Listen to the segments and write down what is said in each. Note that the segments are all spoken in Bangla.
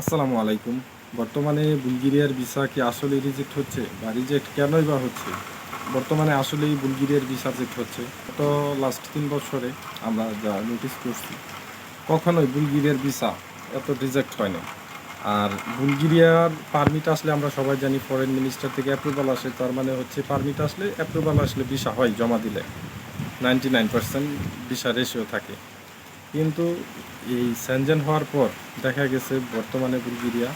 আসসালামু আলাইকুম। বর্তমানে বুলগেরিয়ার ভিসা কি আসলে রিজেক্ট হচ্ছে বা রিজেক্ট কেনই বা হচ্ছে? বর্তমানে আসলেই বুলগেরিয়ার ভিসা রিজেক্ট হচ্ছে। তো লাস্ট তিন বছরে আমরা যা নোটিস করছি, কখনোই বুলগেরিয়ার ভিসা এত রিজেক্ট হয় না আর বুলগেরিয়ার পারমিট আসলে আমরা সবাই জানি ফরেন মিনিস্টার থেকে অ্যাপ্রুভাল আসে, তার মানে হচ্ছে পারমিট আসলে অ্যাপ্রুভাল আসলে ভিসা হয় জমা দিলে। Ninety nine percent visa ratio থাকে। কিন্তু এই স্যানজেন হওয়ার পর দেখা গেছে বর্তমানে বুলগেরিয়া,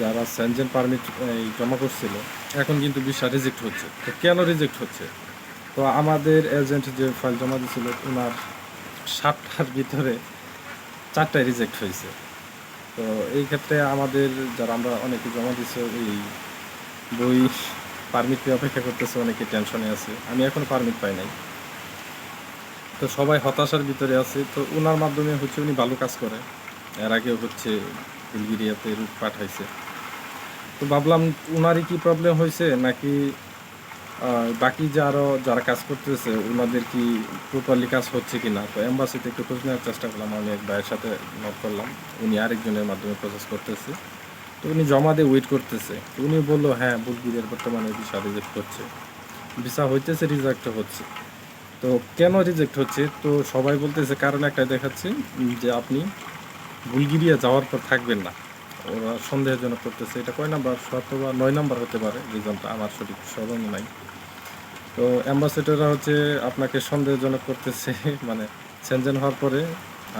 যারা স্যানজেন পারমিট, এই জমা করছিল, এখন কিন্তু ভিসা রিজেক্ট হচ্ছে। তো কেন রিজেক্ট হচ্ছে? তো আমাদের এজেন্ট যে ফাইল জমা দিয়েছিল ওনার সাতটার ভিতরে চারটায় রিজেক্ট হয়েছে। তো এই ক্ষেত্রে আমাদের যারা আমরা অনেকে জমা দিচ্ছে এই বই পারমিট অপেক্ষা করতেছে, অনেকে টেনশনে আছে। আমি এখন পারমিট পাই নাই। তো সবাই হতাশার ভিতরে আছে। তো ওনার মাধ্যমে হচ্ছে উনি ভালো কাজ করে। এর আগেও হচ্ছে বুলগেরিয়াতে রুট পাঠাইছে। তো ভাবলাম ওনারই কি প্রবলেম হয়েছে নাকি বাকি যে আরও যারা কাজ করতেছে ওনাদের কি প্রপারলি কাজ হচ্ছে কি না তো এম্বাসিতে একটু খোঁজ নেওয়ার চেষ্টা করলাম। আমি এক ভাইয়ের সাথে নক করলাম। উনি আরেকজনের মাধ্যমে প্রসেস করতেছে। তো উনি জমা দিয়ে ওয়েট করতেছে। উনি বলল হ্যাঁ বুলগেরিয়ার বর্তমানে ভিসা রিজেক্ট করছে। ভিসা হইতেছে রিজেক্ট হচ্ছে। তো কেন রিজেক্ট হচ্ছে? তো সবাই বলতেছে, কারণ একটা দেখাচ্ছে যে আপনি বুলগেরিয়া যাওয়ার পর থাকবেন না। ওরা সন্দেহজনক করতেছে। এটা কয় নাম্বার? অথবা নয় নাম্বার হতে পারে, রিজনটা আমার সঠিক স্মরণ নাই। তো অ্যাম্বাসেডররা হচ্ছে আপনাকে সন্দেহজনক করতেছে মানে সেনজেন হওয়ার পরে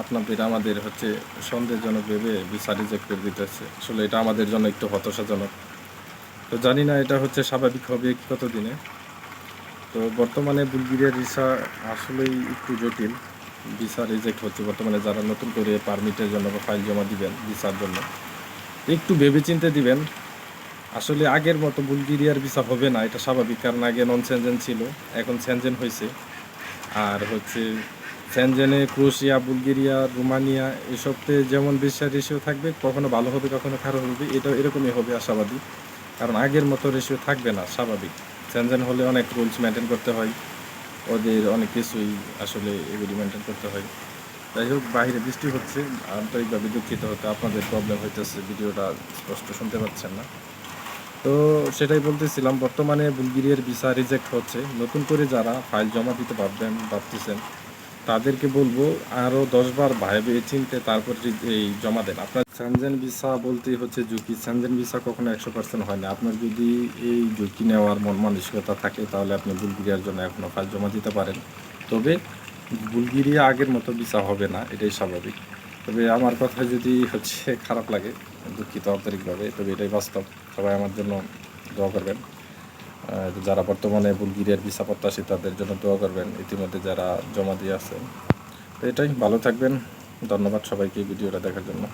আপনাদের, আমাদের হচ্ছে সন্দেহজনক ভেবে ভিসা রিজেক্ট করে দিতেছে। আসলে এটা আমাদের জন্য একটু হতাশাজনক। তো জানি না এটা হচ্ছে স্বাভাবিক হবে কতদিনে। তো বর্তমানে বুলগেরিয়ার ভিসা আসলেই একটু জটিল। ভিসা রিজেক্ট হচ্ছে বর্তমানে যারা নতুন করে পারমিটের জন্য বা ফাইল জমা দিবেন ভিসার জন্য। একটু ভেবেচিন্তে দিবেন। আসলে আগের মতো বুলগেরিয়ার ভিসা হবে না, এটা স্বাভাবিক। কারণ আগে নন সেনজেন ছিল, এখন সেনজেন হয়েছে আর হচ্ছে সেনজেনে ক্রোশিয়া, বুলগেরিয়া, রোমানিয়া এসবতে যেমন ভিসা রেশিও থাকবে, কখনো ভালো হবে, কখনো খারাপ হবে, এটা এরকমই হবে আশাবাদী। কারণ আগের মতো রেশিও থাকবে না, স্বাভাবিক। সেনজেন হলে অনেক রুলস মেনটেন করতে হয়, ওদের অনেক কিছুই আসলে এগুলি মেনটেন করতে হয়। যাই হোক বাইরে বৃষ্টি হচ্ছে, আন্তরিকভাবে দুঃখিত হতে আপনাদের প্রবলেম হইতেছে, ভিডিওটা স্পষ্ট শুনতে পাচ্ছেন না। তো সেটাই বলতেছিলাম, বর্তমানে বুলগেরিয়ার ভিসা রিজেক্ট হচ্ছে। নতুন করে যারা ফাইল জমা দিতে ভাববেন, ভাবতেছেন তাদেরকে বলব আরও দশবার ভাইবে চিনতে তারপর এই জমা দেন। আপনার স্যানজেন ভিসা বলতেই হচ্ছে ঝুঁকি। স্যানজেন ভিসা কখনো একশো পার্সেন্ট হয় না। আপনার যদি এই ঝুঁকি নেওয়ার মন মানসিকতা থাকে, তাহলে আপনি বুলগেরিয়ার জন্য এখনও কাজ জমা দিতে পারেন। তবে বুলগেরিয়া আগের মতো ভিসা হবে না, এটাই স্বাভাবিক। তবে আমার কথা যদি হচ্ছে খারাপ লাগে, দুঃখিত আন্তরিকভাবে, তবে এটাই বাস্তব। সবাই আমার জন্য দোয়া করবেন। যারা বর্তমানে বুলগেরিয়ার ভিসা প্রত্যাশী, তাদের জন্য দোয়া করবেন। ইতিমধ্যে যারা জমা দিয়ে আছে। তো এটাই, ভালো থাকবেন। ধন্যবাদ সবাইকে ভিডিওটা দেখার জন্য।